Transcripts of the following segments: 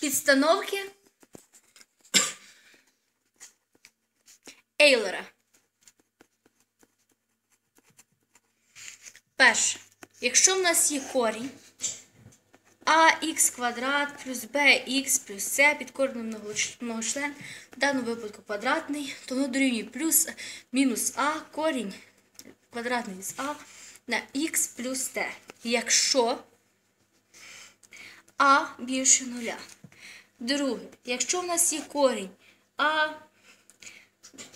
підстановки Ейлера. Перше. Якщо в нас є корінь ax квадрат плюс bx плюс c під коренем многочлен, в даному випадку квадратний, то воно дорівнює плюс мінус а корінь квадратний з а на х плюс t. Якщо а більше нуля. Друге, якщо в нас є корінь а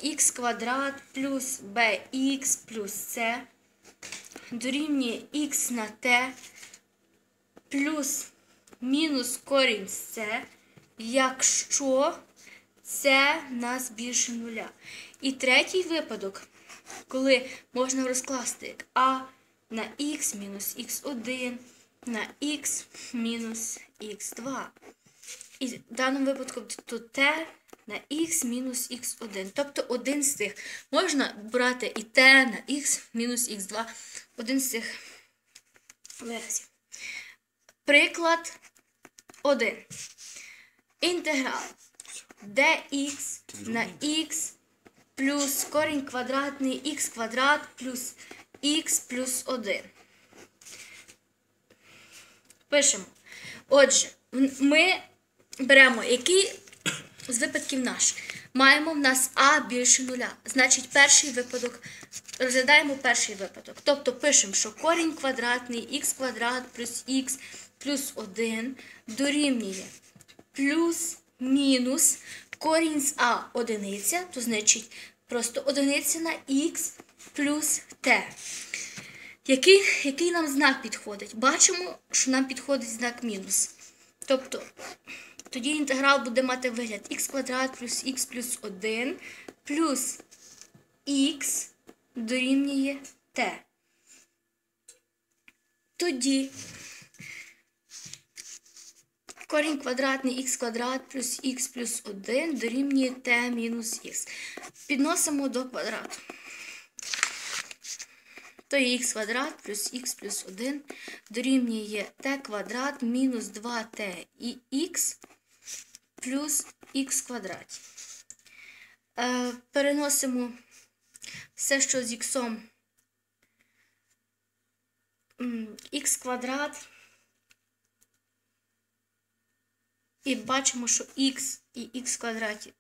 х квадрат плюс bx плюс c дорівнює х на t плюс мінус корінь з c, якщо це нас більше нуля. І третій випадок, коли можна розкласти як а на х мінус х1 на х мінус х2. І в даному випадку тут t на х мінус х1. Тобто один з цих. Можна брати і t на х мінус х2. Один з цих виразів. Приклад 1. Інтеграл dx на х плюс корінь квадратний х квадрат плюс х плюс 1. Пишемо. Отже, ми беремо який з випадків наш. Маємо в нас А більше нуля. Значить, перший випадок. Розглядаємо перший випадок. Тобто пишемо, що корінь квадратний х квадрат плюс х плюс 1 дорівнює плюс мінус корінь з А одиниця, то значить просто одиниця на х плюс t. Який, який нам знак підходить? Бачимо, що нам підходить знак мінус. Тобто, тоді інтеграл буде мати вигляд х квадрат плюс х плюс 1 плюс х дорівнює t. Тоді корінь квадратний х квадрат плюс х плюс 1 дорівнює t мінус х. Підносимо до квадрату. То є х квадрат плюс х плюс 1 дорівнює t квадрат мінус 2t і х плюс х квадраті. Е, переносимо все, що з х х квадрат. І бачимо, що х і х квадраті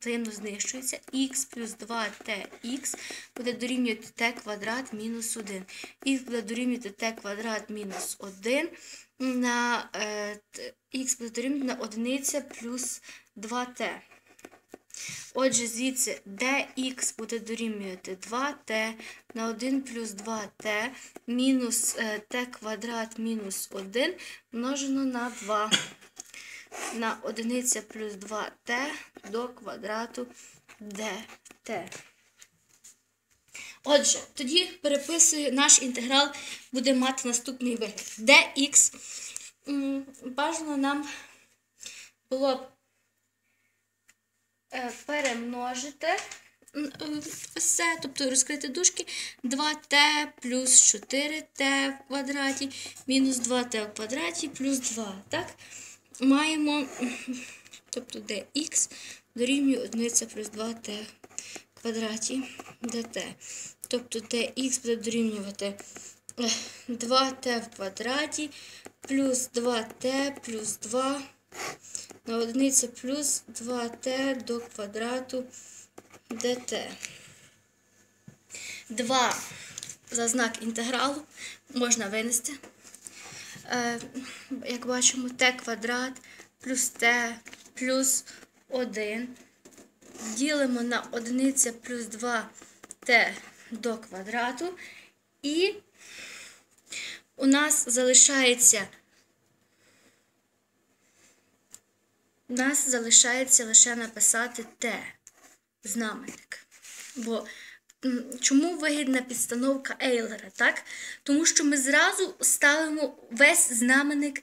взаємно знищується. х плюс 2tx буде дорівнювати t квадрат мінус 1. Х буде дорівнювати t квадрат мінус 1 на е, х буде дорівнювати на 1 плюс 2t. Отже, звідси dx буде дорівнювати 2t на 1 плюс 2t мінус t квадрат мінус 1 множено на 2 на 1 плюс 2t до квадрату dt. Отже, тоді переписую наш інтеграл буде мати наступний вигляд. dx бажано нам було б перемножити все, тобто розкрити дужки 2t плюс 4t в квадраті мінус 2t в квадраті плюс 2. так? маємо, тобто dx дорівнює 1 плюс 2t в квадраті dt. Тобто dx буде дорівнювати 2t в квадраті плюс 2t плюс 2 на 1 плюс 2t до квадрату dt. 2 за знак інтегралу можна винести. Е, як бачимо, t квадрат плюс t плюс 1. Ділимо на 1 плюс 2t до квадрату. І у нас залишається у нас залишається лише написати t знаменник. Бо Чому вигідна підстановка Ейлера? так? Тому що ми зразу ставимо весь знаменник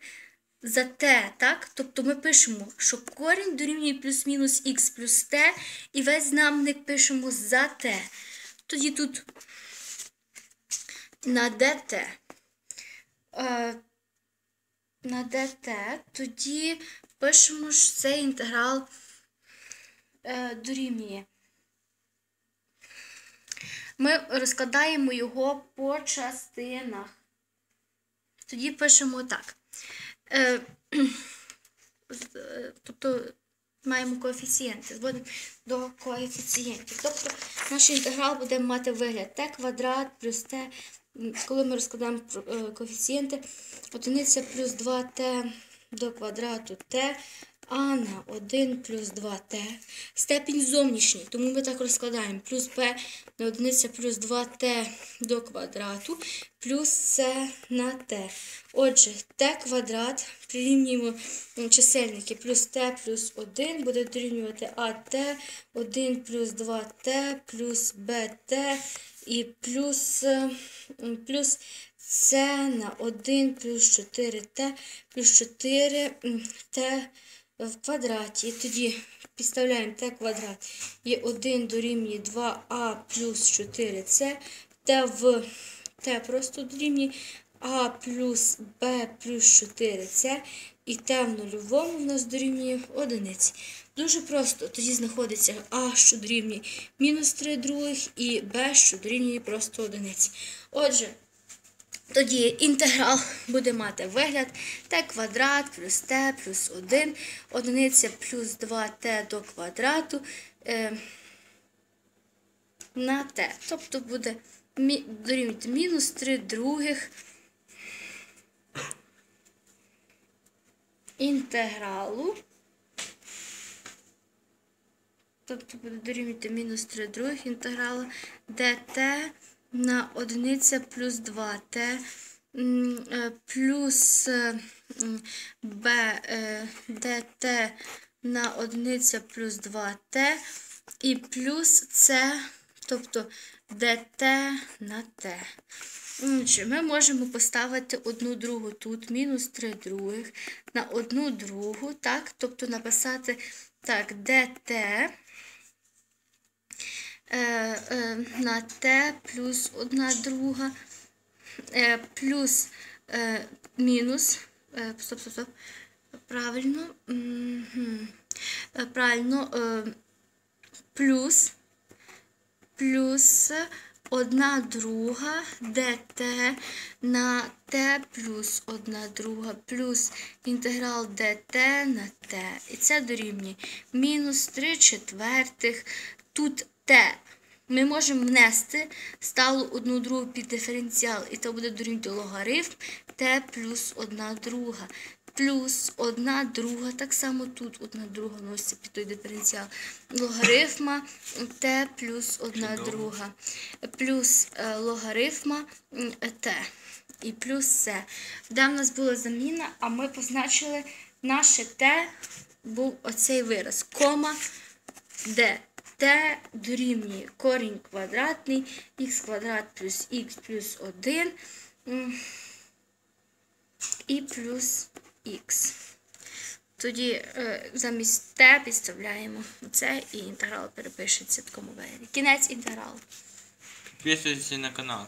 за t, так? Тобто ми пишемо, що корінь дорівнює плюс-мінус х плюс t, і весь знаменник пишемо за t. Тоді тут на. Е, на dt, тоді пишемо, що цей інтеграл е, дорівнює. Ми розкладаємо його по частинах. Тоді пишемо так. Е, е, тобто маємо коефіцієнти, зводимо до коефіцієнтів. Тобто наш інтеграл буде мати вигляд t квадрат плюс t, коли ми розкладаємо е, коефіцієнти, одиниця плюс 2t до квадрату t, а на 1 плюс 2t. Степінь зовнішній, тому ми так розкладаємо. Плюс b на одиниця плюс 2t до квадрату, плюс c на t. Отже, t квадрат прирівнюємо чисельники плюс t плюс 1 буде дорівнювати at 1 плюс 2t плюс bt і плюс, плюс c на 1 плюс 4t плюс 4t в квадраті. Тоді підставляємо t квадрат є 1 дорівнює 2а плюс 4c, t в t просто дорівнює а плюс b плюс 4c, і t в нульовому в нас дорівнює одиниці. Дуже просто. Тоді знаходиться а, що дорівнює мінус 3 других, і b, що дорівнює просто одиниці. Отже, тоді інтеграл буде мати вигляд t квадрат плюс t плюс 1, одиниця плюс 2t до квадрату е, на t. Тобто буде дорівнювати мінус 3 других інтегралу. Тобто буде дорівнювати мінус 3 других інтегралу dt на одиниця плюс 2t м, е, плюс е, b е, dt на одиниця плюс 2t і плюс c, тобто dt на. Отже, ми можемо поставити одну другу тут, мінус 3 других, на одну другу, так, тобто написати так, е, на t плюс одна друга, плюс мінус, стоп, стоп, стоп, правильно. Правильно, плюс, плюс одна друга dt на t плюс одна друга плюс інтеграл dt на t. І це дорівнює мінус 3 четвертих. Тут t. Ми можемо внести сталу одну другу під диференціал, і то буде дорівнювати логарифм t плюс одна друга. Плюс одна друга, так само тут одна друга носиться під той диференціал. Логарифма t плюс одна друга. Плюс е, логарифма t і плюс c. Де в нас була заміна, а ми позначили наше t був оцей вираз. Кома де t дорівнює корінь квадратний, х квадрат плюс х плюс 1 і плюс х. Тоді е, замість t підставляємо це і інтеграл перепишеться в такому вигляді. Кінець інтегралу. Підписуйтесь на канал.